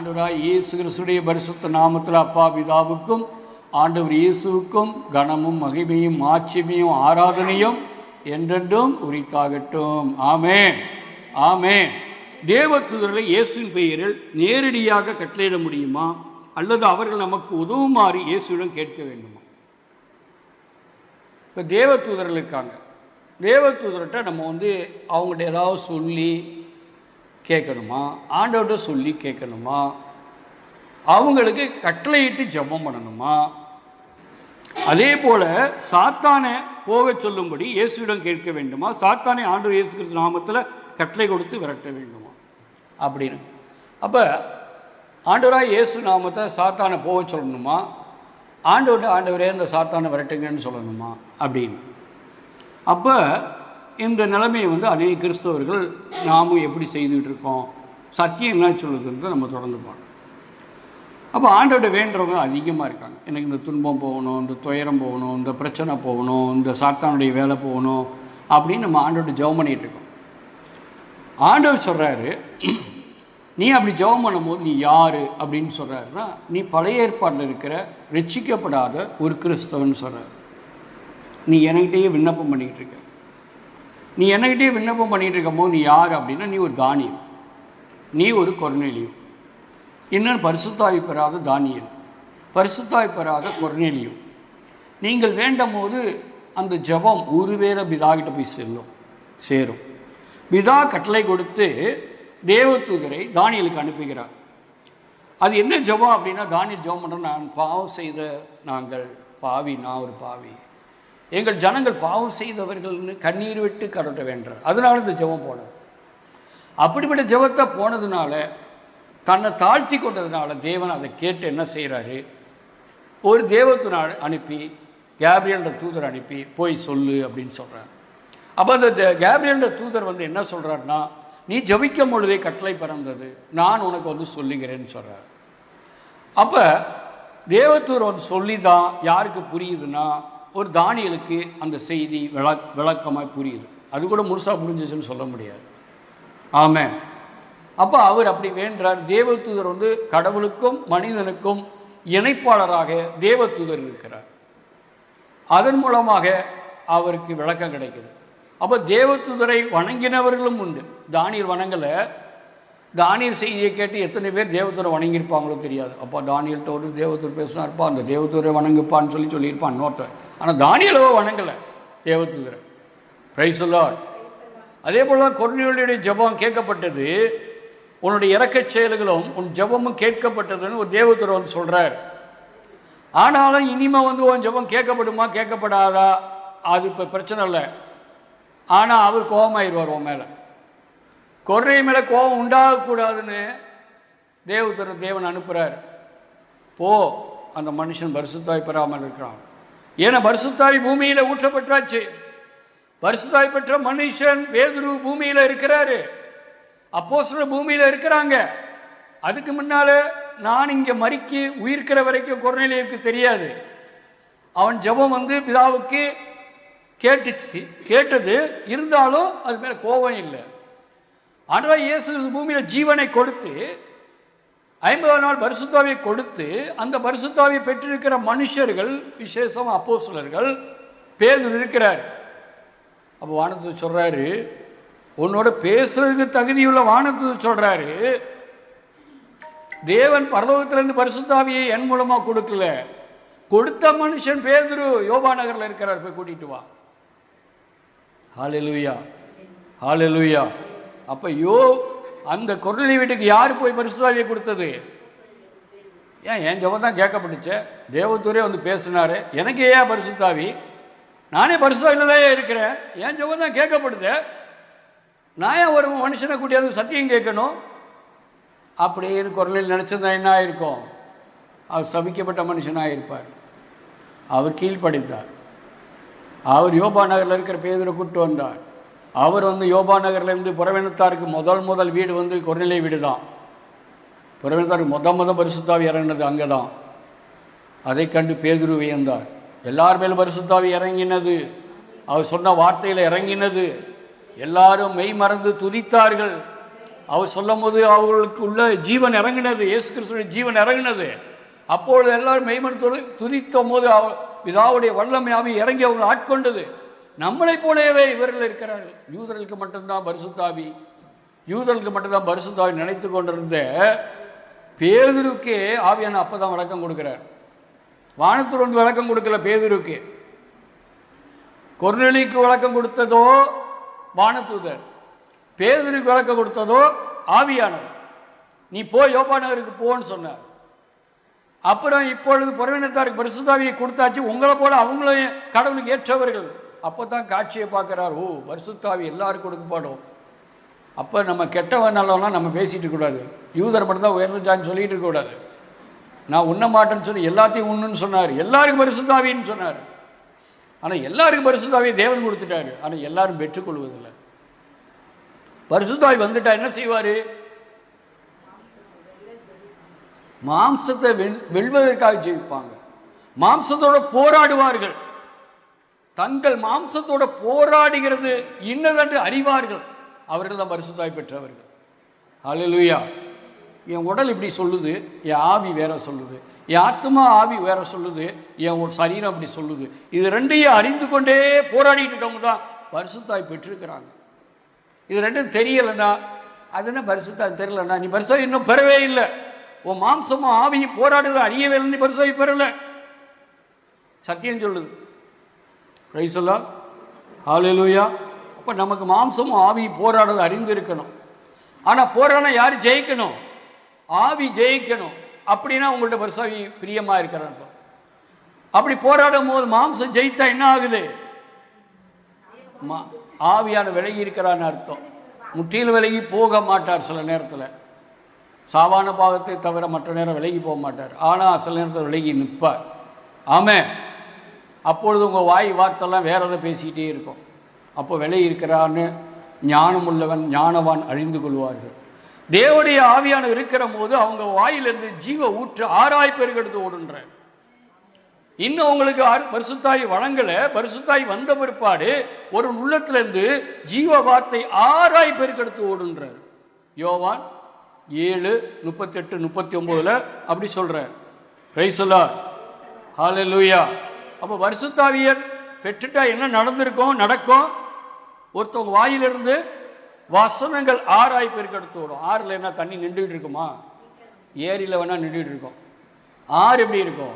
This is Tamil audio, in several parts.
ஆண்டவராய் இயேசு கிறிஸ்துடைய பரிசுத்த நாமத்தில் அப்பா பிதாவுக்கும் ஆண்டவர் இயேசுவுக்கும் கனமும் மகிமையும் ஆட்சிமையும் ஆராதனையும் என்றென்றும் உரித்தாகட்டும். ஆமே ஆமே தேவத்துதர்களை இயேசுவின் பெயரில் நேரடியாக கட்டளையிட முடியுமா? அல்லது அவர்கள் நமக்கு உதவுமாறு இயேசுவிடம் கேட்க வேண்டுமா? இப்போ தேவதூதர்கள் இருக்காங்க. தேவதூதர்கிட்ட நம்ம வந்து அவங்கள்ட்ட ஏதாவது சொல்லி கேட்கணுமா? ஆண்டவர்கிட்ட சொல்லி கேட்கணுமா? அவங்களுக்கு கட்டளையிட்டு ஜபம் பண்ணணுமா? அதே போல சாத்தானை போக சொல்லும்படி இயேசுவிடம் கேட்க வேண்டுமா? சாத்தானை ஆண்டவர் இயேசு கிறிஸ்து நாமத்தில் கட்டளை கொடுத்து விரட்ட வேண்டுமா? அப்படின்னு. அப்போ ஆண்டவராக இயேசு நாமத்தை சாத்தானை போக சொல்லணுமா? ஆண்டவர்கிட்ட ஆண்டவரே இந்த சாத்தானை விரட்டுங்கன்னு சொல்லணுமா? அப்படின்னு. அப்போ இந்த நிலைமையை வந்து அநேக கிறிஸ்தவர்கள் நாமும் எப்படி செய்துக்கிட்டு இருக்கோம் சத்தியம் என்ன சொல்லுதுன்றதை நம்ம தொடர்ந்து பார்க்கணும். அப்போ ஆண்டோட வேண்டுறவங்க அதிகமாக இருக்காங்க. எனக்கு இந்த துன்பம் போகணும் இந்த துயரம் போகணும் இந்த பிரச்சனை போகணும் இந்த சாத்தானுடைய வேலை போகணும் அப்படின்னு நம்ம ஆண்டோட ஜெபம் பண்ணிகிட்ருக்கோம் ஆண்டவர் சொல்கிறாரு நீ அப்படி ஜெபம் பண்ணும்போது நீ யார் அப்படின்னு சொல்கிறாருன்னா நீ பழைய ஏற்பாட்டில் இருக்கிற ரட்சிக்கப்படாத ஒரு கிறிஸ்தவன் சொல்கிறார் நீ என்கிட்டயே விண்ணப்பம் பண்ணிக்கிட்டு இருக்க. நீ என்கிட்டயே விண்ணப்பம் பண்ணிகிட்டு இருக்கும்போது நீ யார் அப்படின்னா நீ ஒரு தானியம் நீ ஒரு கொர்நேலியம் இன்னும் பரிசுத்தாய் பெறாத தானியல் பரிசுத்தாய் பெறாத கொர்நேலியம் நீங்கள் வேண்டும் போது அந்த ஜெபம் ஒருவேளை பிதாகிட்ட போய் செல்லும் சேரும். பிதா கட்டளை கொடுத்து தேவதூதரை தானியலுக்கு அனுப்புகிறார். அது என்ன ஜெபம் அப்படின்னா தானியல் ஜெபம் பண்ணுறோம் நான் பாவம் செய்த நாங்கள் பாவி நான் ஒரு பாவி. எங்கள் ஜனங்கள் பாவம் செய்தவர்கள்னு கண்ணீர் விட்டு கரட்ட வேண்டார். அதனால இந்த ஜெபம் போனது. அப்படிப்பட்ட ஜெபத்தை போனதுனால தன்னை தாழ்த்தி கொண்டதுனால தேவன் அதை கேட்டு என்ன செய்கிறாரு ஒரு தேவத்தினால் அனுப்பி கேப்ரியல்ன்ற தூதர் அனுப்பி போய் சொல்லு அப்படின்னு சொல்கிறார் அப்போ அந்த கேப்ரியல்ன்ற தூதர் வந்து என்ன சொல்கிறாருன்னா நீ ஜபிக்கும் பொழுதே கட்டளை பிறந்தது. நான் உனக்கு வந்து சொல்லுகிறேன்னு சொல்கிறார் அப்போ தேவத்தூர் வந்து சொல்லி தான் யாருக்கு புரியுதுன்னா ஒரு தானியலுக்கு அந்த செய்தி விளக் விளக்கமாக புரியுது. அது கூட முழுசாக புரிஞ்சிச்சுன்னு சொல்ல முடியாது. ஆமாம் அப்போ அவர் அப்படி வேண்டார் தேவதூதர் வந்து கடவுளுக்கும் மனிதனுக்கும் இணைப்பாளராக தேவதூதர் இருக்கிறார். அதன் மூலமாக அவருக்கு விளக்கம் கிடைக்குது. அப்போ தேவதூதரை வணங்கினவர்களும் உண்டு. தானியல் வணங்கலை. தானியல் செய்தியை கேட்டு எத்தனை பேர் தேவதூரை வணங்கியிருப்பாங்களோ தெரியாது. அப்போ தானியல்கிட்ட ஒரு தேவதூர் பேசினார்ப்பா அந்த தேவதூரை வணங்குப்பான்னு சொல்லி சொல்லியிருப்பான் நோட்டை ஆனால் தானியலோ வணங்கலை தேவதூதரை. பிரைஸ் அதே போல தான் கொர்னியோடைய ஜெபம் கேட்கப்பட்டது. உன்னுடைய இறக்கச் செயல்களும் உன் ஜெபமும் கேட்கப்பட்டதுன்னு ஒரு தேவத்துறை வந்து சொல்கிறார் ஆனாலும் இனிமே வந்து உன் ஜெபம் கேட்கப்படுமா கேட்கப்படாதா? அது இப்போ பிரச்சனை இல்லை. ஆனால் அவர் கோபமாயிடுவார் உன் மேலே. கொர்ரை மேலே கோபம் உண்டாகக்கூடாதுன்னு தேவதூர் தேவன் அனுப்புகிறார் போ அந்த மனுஷன் பரிசுத்தாய் பெறாமல் இருக்கிறான். ஏன்னா பரிசுத்தாய் பூமியில் ஊற்றப்பட்டாச்சு. பரிசுத்தாய் பெற்ற மனுஷன் வேதுரு பூமியில் இருக்கிறாரு. அப்போ சில பூமியில் இருக்கிறாங்க. அதுக்கு முன்னால நான் இங்கே மறிக்கு உயிர்க்கிற வரைக்கும் குரநிலைக்கு தெரியாது. அவன் ஜெபம் வந்து பிதாவுக்கு கேட்டுச்சு. கேட்டது. இருந்தாலும் அது மேலே கோபம் இல்லை. ஆனால் இயேசு பூமியில் ஜீவனை கொடுத்து ஐம்பது நாள் பரிசுத்தாவை கொடுத்து அந்த பரிசுத்தாவை பெற்றிருக்கிற மனுஷர்கள் விசேஷம் அப்போஸ்தலர்கள் பேர் இருக்கிறார். அப்போ வானத்து சொல்கிறாரு உன்னோட பேசுறதுக்கு தகுதியுள்ள வானத்து சொல்கிறாரு தேவன் பரலோகத்திலேருந்து பரிசுத்தாவியை என் மூலமாக கொடுக்கல. கொடுத்த மனுஷன் பேதுரு யோபா நகரில் இருக்கிறார் போய் கூட்டிட்டு வா. ஹாலெலுயா ஹாலெலுயா அப்போ யோ அந்த குரலி வீட்டுக்கு யார் போய் பரிசுதாவியை கொடுத்தது? ஏன் என் ஜபம் தான் கேட்கப்பட்டுச்சு. தேவத்தூரே வந்து பேசினாரு. எனக்கு ஏன் பரிசுத்தாவி? நானே பரிசுத்தாவியில் தான் இருக்கிறேன்? என் ஜபம் தான் கேட்கப்படுது. நான் ஏன் ஒரு மனுஷனை கூட்டியாவது சத்தியம் கேட்கணும்? அப்படின்னு குரலில் நினச்சிருந்தா என்ன ஆயிருக்கும்? அவர் சபிக்கப்பட்ட மனுஷனாக இருப்பார். அவர் கீழ்ப்படித்தார் அவர் யோபா நகரில் இருக்கிற பேதரை கூப்பிட்டு வந்தார். அவர் வந்து யோபா நகர்லேருந்து புறவினத்தாருக்கு முதல் முதல் வீடு வந்து குறநிலை வீடு தான் புறவினத்தாருக்கு மொதல் முத பரிசுத்தாவி இறங்கினது அங்கே தான் அதை கண்டு பேதுரு வியந்தார். எல்லார் மேலும் பரிசுத்தாவி இறங்கினது அவர் சொன்ன வார்த்தையில் இறங்கினது எல்லாரும் மெய் மறந்து துதித்தார்கள். அவர் சொல்லும் போது அவர்களுக்கு உள்ள ஜீவன் இறங்கினது இயேசு கிறிஸ்துடைய ஜீவன் இறங்கினது. அப்பொழுது எல்லாரும் மெய்மனத்தோடு துதித்த போது அவ பிதாவுடைய வல்லமையாவை இறங்கி அவங்களை ஆட்கொண்டது. நம்மளை போலவே இவர்கள் இருக்கிறார்கள். யூதர்களுக்கு மட்டும்தான் பரிசுத்தாவி. யூதர்களுக்கு மட்டும்தான் பரிசுத்தாவி நினைத்து கொண்டிருந்த பேதுருக்கே ஆவியான அப்போ தான் விளக்கம் கொடுக்குறார். வானத்தில் வந்து விளக்கம் கொடுக்கல பேதுருக்கு. கொர்நெலிக்கு விளக்கம் கொடுத்ததோ வானத்தூதர். பேதுருக்கு விளக்கம் கொடுத்ததோ ஆவியானவர். நீ போ யோபா நகருக்கு போன்னு சொன்னார். அப்புறம் இப்பொழுது புறவினத்தாருக்கு பரிசுத்தாவியை கொடுத்தாச்சு. உங்களை போல அவங்களையும் கடவுளுக்கு ஏற்றவர்கள். அப்போ தான் காட்சியை பார்க்குறார். ஓ வருஷத்தாவி எல்லாருக்கும் கொடுக்கப்படும். அப்போ நம்ம கெட்டவன் நம்ம பேசிகிட்டு இருக்கக்கூடாது யூதர் மட்டும்தான் தான் சொல்லிகிட்டு சொல்லிட்டு இருக்கக்கூடாது நான் உண்ண மாட்டேன்னு சொல்லி எல்லாத்தையும் உண்ணுன்னு சொன்னார். எல்லாருக்கும் பரிசுத்தாவின்னு சொன்னார். ஆனால் எல்லாருக்கும் பரிசுத்தாவியை தேவன் கொடுத்துட்டாரு. ஆனால் எல்லாரும் பெற்றுக்கொள்வதில்லை. பரிசுத்தாவி வந்துட்டா என்ன செய்வார்? மாம்சத்தை வெல் வெல்வதற்காக ஜெயிப்பாங்க. மாம்சத்தோட போராடுவார்கள். தங்கள் மாம்சத்தோட போராடுகிறது இன்னதென்று அறிவார்கள். அவர்கள் தான் பரிசுத்தாய் பெற்றவர்கள். ஹalleluya. என் உடல் இப்படி சொல்லுது என் ஆவி வேற சொல்லுது என் ஆத்மா ஆவி வேற சொல்லுது என் சரீரம் அப்படி சொல்லுது. இது ரெண்டையும் அறிந்து கொண்டே போராடிட்டு இருக்கவங்க தான் பரிசுத்தாய் பெற்றிருக்கிறாங்க. இது ரெண்டும் தெரியலைன்னா அது என்ன பரிசுத்தாய் தெரியலன்னா நீ பரிசாய் இன்னும் பெறவே இல்லை. உன் மாம்சமும் ஆவியும் போராடுது அறியவே இல்லை நீ பரிசுத்தாய் பெறல. சத்தியம் சொல்லுது. ரைசல்லா ஹalleluya அப்போ நமக்கு மாம்சமும் ஆவி போராடுறது அறிந்து இருக்கணும் ஆனால் போராடினா யார் ஜெயிக்கணும்? ஆவி ஜெயிக்கணும். அப்படின்னா உங்கள்ட்ட பரிசாவி பிரியமாக இருக்கிறான் அப்படி போராடும் போது மாம்சம் ஜெயித்தா என்ன ஆகுது? மா ஆவியான விலகி இருக்கிறான்னு அர்த்தம். முற்றிலும் விலகி போக மாட்டார் சில நேரத்தில். சாவான பாகத்தை தவிர மற்ற நேரம் விலகி போக மாட்டார். ஆனால் சில நேரத்தில் விலகி நிற்பார். ஆமே அப்பொழுது உங்கள் வாய் வார்த்தைலாம் வேற எதை பேசிக்கிட்டே இருக்கும். அப்போ விலை இருக்கிறான்னு ஞானமுள்ளவன் ஞானவான் அழிந்து கொள்வார்கள். தேவடைய ஆவியான இருக்கிற போது அவங்க வாயிலிருந்து ஜீவ ஊற்று ஆறாய் பெருக்கெடுத்து ஓடுன்ற இன்னும் உங்களுக்கு ஆறு- பரிசுத்தாய் வழங்கலை பரிசுத்தாய் வந்த பிற்பாடு ஒரு உள்ளத்திலிருந்து ஜீவ வார்த்தை ஆறாய் பெருக்கெடுத்து ஓடுன்றார். யோவான் ஏழு முப்பத்தெட்டு முப்பத்தி ஒம்போதில் அப்படி சொல்றார். பிரைசலா லூயா அப்போ பரிசுத்தாவியர் பெற்றுட்டா என்ன நடந்திருக்கும்? நடக்கும். ஒருத்தவங்க வாயிலிருந்து வசனங்கள் ஆறாய் பெருக்கெடுத்து விடும் ஆறில் என்ன தண்ணி நின்றுட்டு இருக்குமா? ஏரியில் வேணா நின்றுட்டு இருக்கும். ஆறு எப்படி இருக்கும்?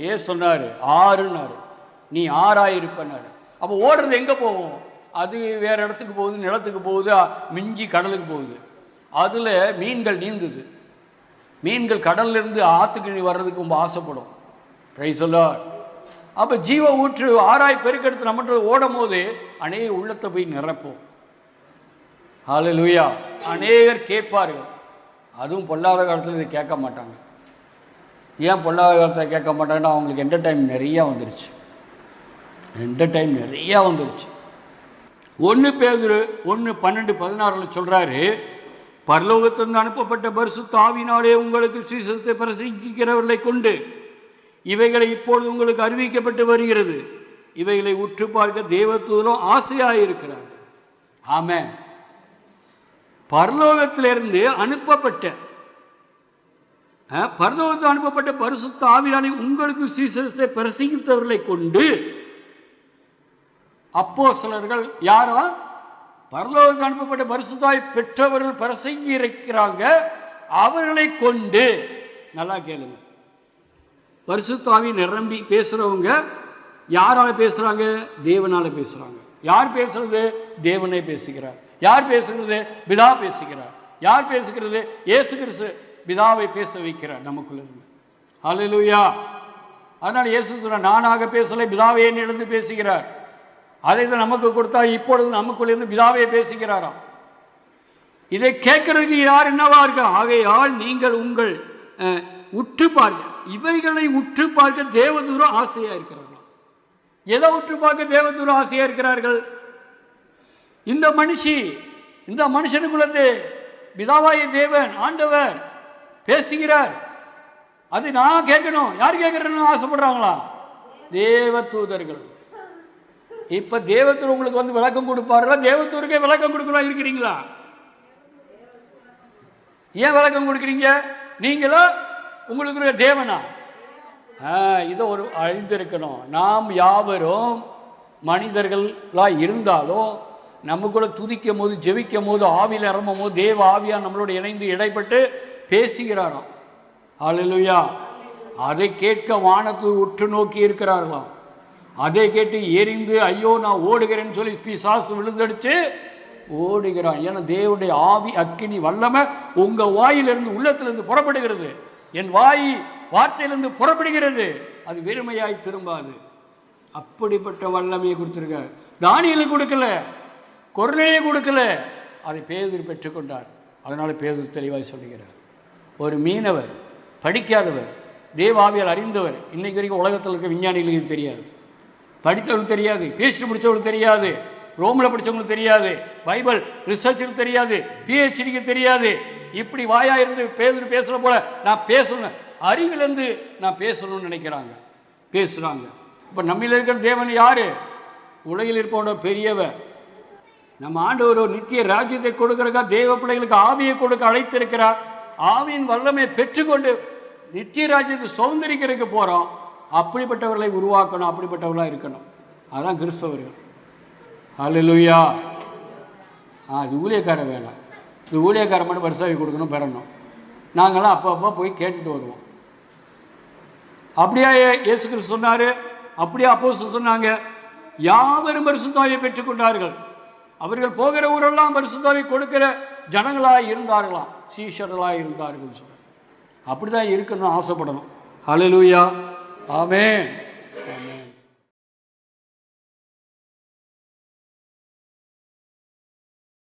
ஏ சொன்னார் ஆறுன்னாரு. நீ ஆறாய் அப்போ ஓடுறது எங்கே போகும்? அது வேறு இடத்துக்கு போகுது நிலத்துக்கு போகுது மிஞ்சி கடலுக்கு போகுது. அதில் மீன்கள் நீந்துது. மீன்கள் கடல்லேருந்து ஆற்றுக்கு நீ வர்றதுக்கு ரொம்ப ஆசைப்படும். ரைசலா அப்போ ஜீவ ஊற்று ஆராய் பெருக்கெடுத்து நம்மகிட்ட ஓடும் போது அநேக உள்ளத்தை போய் நிரப்போம். ஹalleluya. அநேகர் கேட்பார்கள். அதுவும் பொல்லாத காலத்தில் இதை கேட்க மாட்டாங்க. ஏன் பொல்லாத காலத்தில் கேட்க மாட்டாங்கன்னா அவங்களுக்கு என்டர்டைன் நிறையா வந்துருச்சு. என்டர்டைன் நிறையா வந்துருச்சு. ஒன்று பேதுரு ஒன்று பன்னெண்டு பதினாறில் சொல்கிறாரு பரலோகத்திலிருந்து அனுப்பப்பட்ட பரிசு தாவினாலே உங்களுக்கு சீசத்தை பிரசங்கிக்கிறவர்களை கொண்டு இவைகளை இப்பொழுது உங்களுக்கு அறிவிக்கப்பட்டு வருகிறது. இவைகளை உற்று பார்க்க தேவத்தூதரும் ஆசையாக இருக்கிறார் ஆமென். பரலோகத்திலிருந்து அனுப்பப்பட்ட பரலோகத்தில் அனுப்பப்பட்ட பரிசுத்த ஆவியானை உங்களுக்கு சீசத்தை பிரசங்கித்தவர்களை கொண்டு அப்போ சிலர்கள் யாரா? பரலோகத்தில் அனுப்பப்பட்ட பரிசுத்தாய் பெற்றவர்கள் பிரசங்கி இருக்கிறாங்க அவர்களை கொண்டு நல்லா கேளுங்க. பரிசுத்தாவி நிரம்பி பேசுகிறவங்க யாரால் பேசுகிறாங்க தேவனால் பேசுகிறாங்க யார் பேசுகிறது தேவனே பேசுகிறார். யார் பேசுகிறது? பிதா பேசுகிறார். யார் பேசுகிறது? இயேசு கிறிஸ்து பிதாவை பேச வைக்கிறார் நமக்குள்ளேருந்து. அலலுயா அதனால் இயேசு சொல்றார் நானாக பேசலை பிதாவே என்னிடந்து பேசுகிறார். அதை தான் நமக்கு கொடுத்தா இப்பொழுது நமக்குள்ளிருந்து பிதாவே பேசுகிறாராம். இதை கேட்கறதுக்கு யார் என்னவா இருக்கா? ஆகையால் நீங்கள் உங்கள் உற்று பார்க்க. இவைகளை உற்று பார்க்க தேவதூரம் ஆசையா இருக்கிறார்கள். எதை உற்று பார்க்க தேவதூரம் ஆசையா இருக்கிறார்கள்? இந்த மனுஷி இந்த மனுஷனுக்குள்ளது பிதாவாய தேவன் ஆண்டவர் பேசுகிறார். அது நான் கேட்கணும். யார் கேட்கறேன்னு ஆசைப்படுறாங்களா? தேவதூதர்கள். இப்ப தேவத்தூர் உங்களுக்கு வந்து விளக்கம் கொடுப்பார்களா? தேவத்தூருக்கே விளக்கம் கொடுக்கலாம் இருக்கிறீங்களா? ஏன் விளக்கம் கொடுக்குறீங்க? நீங்களும் உங்களுக்கு தேவனா? இதை ஒரு அறிந்திருக்கணும். நாம் யாவரும் மனிதர்களாக இருந்தாலும் நமக்குள்ளே துதிக்கும் போது ஜெபிக்கும் போது ஆவியில் இறம்பும் போது தேவ ஆவியாக நம்மளோட இணைந்து இடைப்பட்டு பேசுகிறாராம் அல்லேலூயா அதை கேட்க வானத்து உற்று நோக்கி இருக்கிறார்களாம் அதை கேட்டு எரிந்து ஐயோ நான் ஓடுகிறேன்னு சொல்லி பிசாசு விழுந்தடிச்சு ஓடுகிறான். ஏன்னா தேவனுடைய ஆவி அக்கினி வல்லமை உங்கள் வாயிலிருந்து உள்ளத்திலிருந்து புறப்படுகிறது. என் வாய் வார்த்தையிலிருந்து புறப்படுகிறது. அது வெறுமையாய் திரும்பாது. அப்படிப்பட்ட வல்லமையை கொடுத்துருக்கார் தானியலை கொடுக்கல. கொர்நேலியை கொடுக்கல. அதை பேதர் பெற்றுக்கொண்டார் அதனால் பேதர் தெளிவாய் சொல்லுகிறார். ஒரு மீனவர் படிக்காதவர் தேவாவியல் அறிந்தவர் இன்னைக்கு வரைக்கும் உலகத்தில் இருக்க விஞ்ஞானிகளுக்கு தெரியாது. படித்தவங்களுக்கு தெரியாது. பிஹெச்டி முடித்தவங்களுக்கு தெரியாது. ரோமில் படித்தவங்களுக்கு தெரியாது. பைபிள் ரிசர்ச்சுக்கு தெரியாது. பிஹெச்டிக்கு தெரியாது. இப்படி வாயா இருந்து பேசுகிற பேசுகிற போல நான் பேசணும். அறிவிலேருந்து நான் பேசணும்னு நினைக்கிறாங்க. பேசுகிறாங்க இப்போ நம்மில் இருக்கிற தேவன் யார்? உலகில் இருப்பவனோட பெரியவ. நம்ம ஆண்டவர் ஒரு நித்திய ராஜ்யத்தை கொடுக்கறக்கா தேவ பிள்ளைகளுக்கு ஆவியை கொடுக்க அழைத்திருக்கிறார். ஆவியின் வல்லமை பெற்றுக்கொண்டு நித்திய ராஜ்யத்தை சுதந்திரிக்கிறதுக்கு போகிறோம் அப்படிப்பட்டவர்களை உருவாக்கணும் அப்படிப்பட்டவர்களாக இருக்கணும். அதான் கிறிஸ்தவர்கள். ஹalleluya. ஆ ஊழியக்கார வேலை. இது ஊழியக்காரன் மட்டும் வருஷாவி கொடுக்கணும் பெறணும். நாங்களாம் அப்பப்போ போய் கேட்டுட்டு வருவோம். அப்படியா இயேசு கிறிஸ்து சொன்னார் அப்படியே அப்போ சொன்னாங்க யாவரும் பரிசுத்தாவை பெற்றுக்கொண்டார்கள் அவர்கள் போகிற ஊரெல்லாம் பரிசுத்தாவை கொடுக்கிற ஜனங்களாக இருந்தார்களாம். சீஷர்களாக இருந்தார்கள் சொல்ற அப்படி தான் இருக்கணும்னு ஆசைப்படணும். ஹலலூயா ஆமே